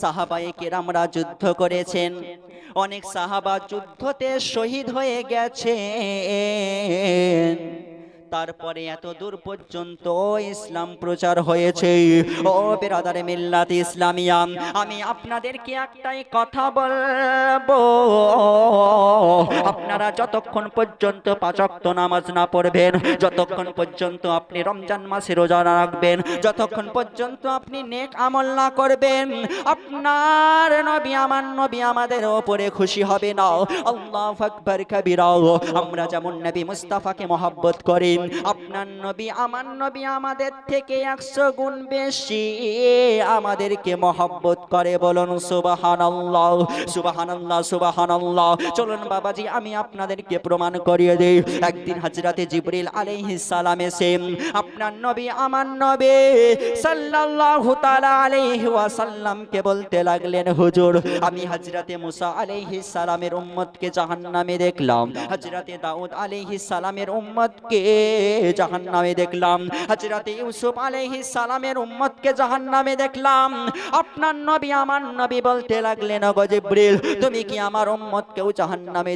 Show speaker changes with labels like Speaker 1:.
Speaker 1: সাহাবায়ে কেরামরা যুদ্ধ করেছেন। অনেক সাহাবা যুদ্ধতে শহীদ হয়ে গেছেন। তারপরে এত দূর পর্যন্ত ইসলাম প্রচার হয়েছে। ও বেরাদারে মিল্লাত ইসলামিয়া, আমি আপনাদেরকে একটাই কথা বলব। আপনারা যতক্ষণ পর্যন্ত পাঁচক্ত নামাজ না পড়বেন, যতক্ষণ পর্যন্ত আপনি রমজান মাসে রোজা না রাখবেন, যতক্ষণ পর্যন্ত আপনি নেক আমল না করবেন, আপনার নবী আমার নবী আমাদের ওপরে খুশি হবে না। আল্লাহ আকবার কবিরা আমরা যেমন নবী মুস্তাফাকে মহাব্বত করি আপনার নবী, আমার নবী আমাদের থেকে একশো গুণ বেশি। আমাদেরকে মহাব্বত করে বলুন সুবাহান আল্লাহ সুবাহান আল্লাহ সুবাহান আল্লাহ চলুন বাবাজি, আমি আপনাদেরকে প্রমাণ করিয়ে দিই। একদিন হাজরাতে জিবরিল আলাইহিস সালাম এসে, আপনার নবী, আমার নবী সাল্লাল্লাহু তাআলা আলাইহি ওয়াসাল্লামকে বলতে লাগলেন, হুজুর, আমি হযরতে মুসা আলাইহিস সালামের উম্মতকে জাহান্নামে দেখলাম। হযরতে দাউদ আলাইহিস সালামের উম্মতকে জাহান্নামে দেখলাম। হাজরাতে ইউসুফ আলাইহিস সালামের উম্মতকে জাহান নামে দেখলাম। আপনার নবী, আমার নবী বলতে লাগলেন গো জিবরিল, তুমি কি আমার উম্মতকেও জাহান্নামে